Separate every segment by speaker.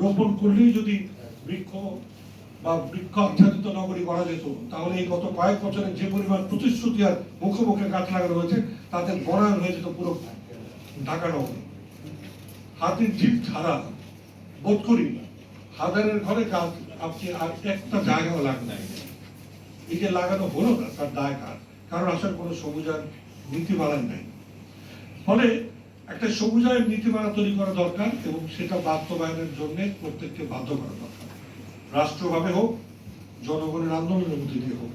Speaker 1: রোপণ করলেই যদি বৃক্ষ বা বৃক্ষ আচ্ছাদিত নগরী করা যেত, তাহলে এই গত কয়েক বছরে যে পরিমাণ প্রতিশ্রুতি আর মুখে মুখে গাছ লাগানো হয়েছে, তাতে বনায়ন হয়ে যেত পুরো ঢাকা নগরী। হাতির জিপ ছাড়া বোধ করি হাজারের ঘরে গাছ আপনি আর একটা জায়গাও লাগবে এই যে লাগানো হলো না, তার দায় কার? কারণ আসার কোনো সবুজার নীতিমালায় নাই। ফলে একটা সবুজায়ন নীতিমালা তৈরি করা দরকার এবং সেটা বাস্তবায়নের জন্য প্রত্যেককে বাধ্য করা দরকার। রাষ্ট্রভাবে হোক, জনগণের আন্দোলনের মধ্যে দিয়ে হোক।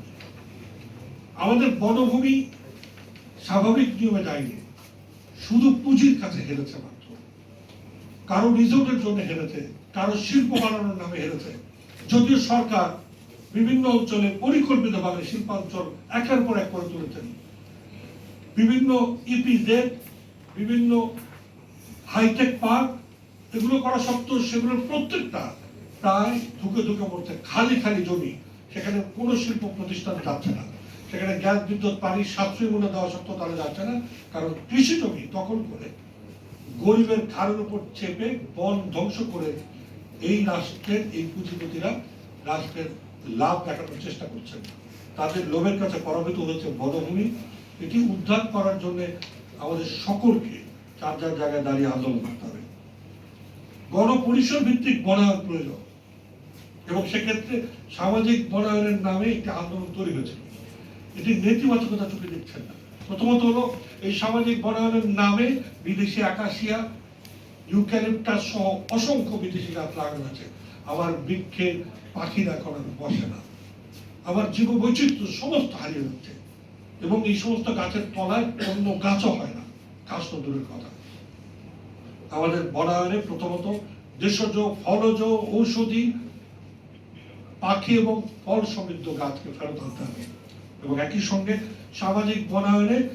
Speaker 1: আমাদের বনভূমি স্বাভাবিক নিয়মে যায়নি। শুধু পুঁজির কাছে হেরেছে মাত্র। কারও রিসোর্টের জন্য হেরেছে, কারও শিল্প বানানোর নামে হেরেছে। যদিও সরকার বিভিন্ন অঞ্চলে পরিকল্পিতভাবে শিল্পাঞ্চল একের পর এক করে তুলেছেন। বিভিন্ন ইপিজেড বিভিন্ন হাইটেক পার্ক এগুলো করা সত্ত্বেও সেগুলোর প্রত্যেকটা প্রায় ধুকে ধুকে পড়ছে, খালি খালি জমি। সেখানে কোনো শিল্প প্রতিষ্ঠান যাচ্ছে না। সেখানে গ্যাস বিদ্যুৎ, পানি, সাশ্রয়ী মূল্য দেওয়া সত্ত্বেও তারা যাচ্ছে না। কারণ কৃষি জমি দখল করে গরিবের ঘাড়ের উপর চেপে বন ধ্বংস করে এই রাষ্ট্রের, এই পুঁজিপতিরা রাষ্ট্রের লাভ দেখানোর চেষ্টা করছেন। তাদের লোভের কাছে পরাভূত হয়েছে বনভূমি। এটি উদ্ধার করার জন্য আমাদের সকলকে যার যার জায়গায় দাঁড়িয়ে আন্দোলন করতে হবে। গণপরিসর ভিত্তিক বনায়ন প্রয়োজন। এবং সেক্ষেত্রে সামাজিক বনায়নের নামে একটি আন্দোলন তৈরি হয়েছিল। এটি নেতিবাচকতা চোখে দেখছেন না। প্রথমত হলো, এই সামাজিক বনায়নের নামে বিদেশি আকাশিয়া, ইউক্যালিপটাস সহ অসংখ্য বিদেশি গাছ লাগানো আছে। আমার বৃক্ষে পাখিরা আর বসে না। আমার জীব বৈচিত্র্য সমস্ত হারিয়ে যাচ্ছে। এবং এই সমস্ত গাছের তলায় অন্য গাছও হয় না। গাছ তো দূরের কথা। আমাদের বনায়নে প্রথমত দেশজ, ফলজ, ঔষধি, পাখি এবং ফল সমৃদ্ধ গাছকে ফেরত আনতে হবে। এবং একই সঙ্গে সামাজিক বনায়নে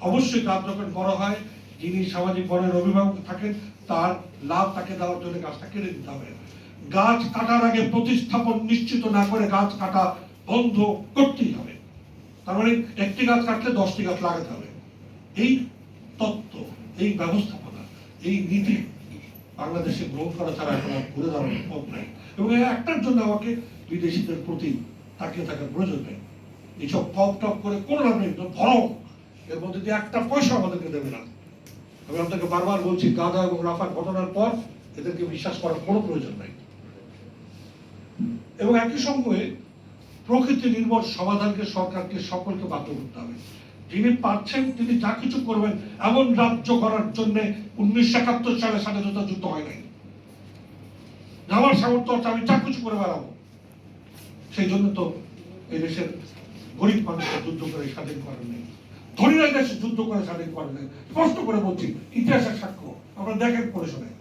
Speaker 1: অবশ্যই গাছ যখন বড় হয়, যিনি সামাজিক বনের অভিভাবক থাকেন, তার লাভ তাকে দেওয়ার জন্য গাছটা কেটে দিতে হবে। গাছ কাটার আগে প্রতিস্থাপন নিশ্চিত না করে গাছ কাটা বন্ধ করতেই হবে। তার মানে একটি গাছ কাটলে দশটি গাছ লাগাতে হবে। এই তত্ত্ব, এই ব্যবস্থাপনা, এই নীতি বাংলাদেশে গ্রহণ করা ছাড়া এখন আর ঘুরে দাঁড়ানোর পথ নাই। এবং একটার জন্য আমাকে বিদেশিদের প্রতি তাকিয়ে থাকার প্রয়োজন নেই। এইসব টপ টপ করে কোনো লাভ নেই ভরম এর মধ্যে দিয়ে একটা পয়সা আমাদেরকে দেবে না। আমি আপনাকে বারবার বলছি গাদা এবং রাফার ঘটনার পর এদেরকে বিশ্বাস করার কোনো প্রয়োজন নাই। এবং একই সঙ্গে প্রকৃতি নির্ভর সমাধানকে সরকারকে সকলকে বাধ্য করতে হবে। যিনি পারছেন, তিনি যা কিছু করবেন, এমন রাজ্য করার জন্য উনিশশো একাত্তর সালে স্বাধীনতা যুদ্ধ হয় নাই। আমার সামর্থ্য আছে আমি যা কিছু করে বেড়াবো। সেই জন্য তো এই দেশের গরিব মানুষের যুদ্ধ করে স্বাধীন করেন নেই। ধনীরা দেশে যুদ্ধ করে স্বাধীন করেন নাই। স্পষ্ট করে বলছি, ইতিহাসের সাক্ষ্য আমরা দেখেন পড়ে শোনেন